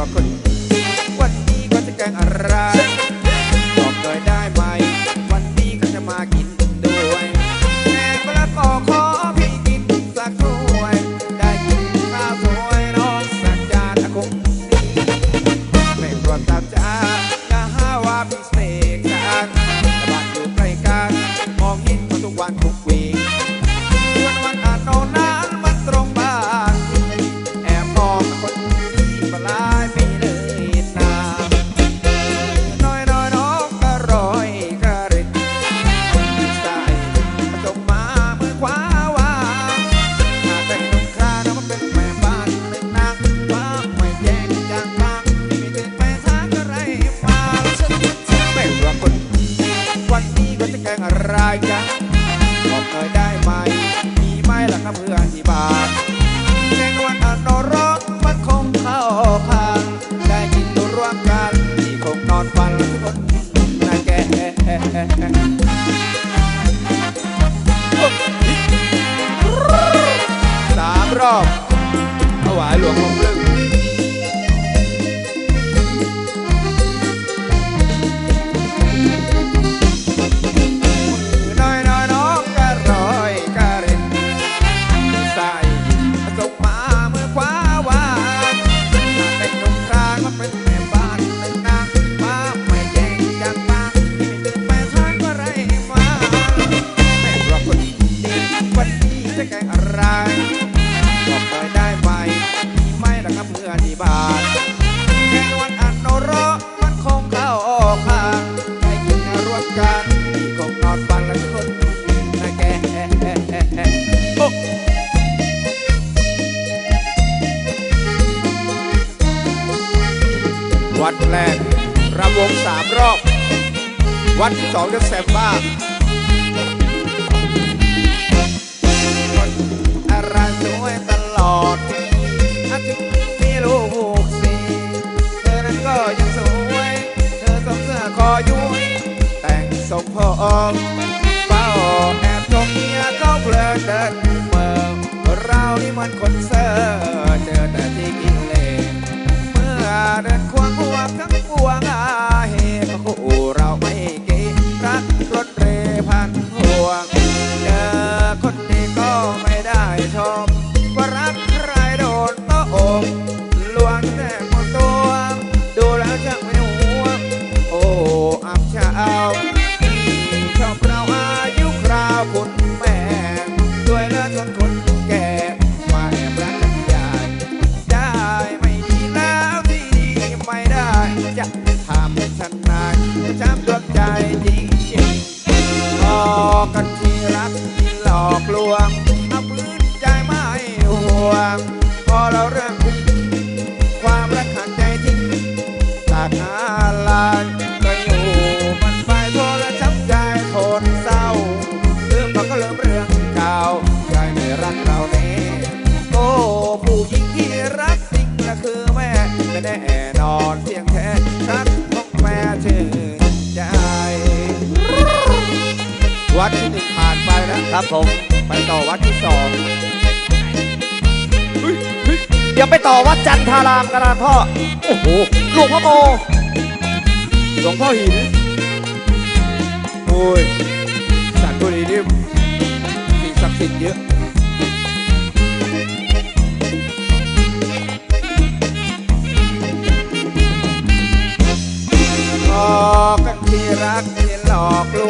ว่าคนวันนี้ก็จะแกงอะไรบอกเลยได้ไหม วันนี้ก็จะมากินด้วยแกงมะละกอขอพี่กินสักถ้วย ได้กินข้าวสวยน้องสักจานคงดีไม่รวมตามจ้า อะไรกันบอกหน่อยได้ไหม มีไหมล่ะครับเพื่อนที่บานในนวลอนรกมันคงเข้าคางได้กินตัวร่วมกันที่คงนอนฝันทุกคนนะแกสามรอบถวายหลวงพ่อพลึง บ้านแกงวันอันโนรมันคงเข้าออกข้างได้กินร่วมกันที่คงนอนฝันและทุกคนนะแกโอ้วัดแรกรำวงสามรอบ วัดที่สองเรียกแซมบ้า สมพอองเฝ้าแอบชมเมียเขาเพลินเดินเมืองเรานี่มันคนเซอร์ ฉันนายช้ำดวงใจจริงจริงพอกันที่รักที่หลอกลวงเอาพื้นใจไม่ห่วง พอเราเริ่มคุยความรักขาดใจทิ้งจากอะไรก็อยู่มันไปโทรช้ำใจทนเศร้าเรื่องเขาก็เริ่มเรื่องเก่าใจไม่รักเราเน่โอ้ผู้หญิงที่รักจริงนะคือแม่ไม่แน่นอนเพียง ครับผม ไปต่อวัดที่สองเดี๋ยวไปต่อวัดจันทารามกันนะพ่อ โอ้โห หลวงพ่อโมหลวงพ่อหิน โอ้ยจันทบุรีนี่สิ่งศักดิ์สิทธิ์เยอะหลอกกันที่รักที่หลอกลวง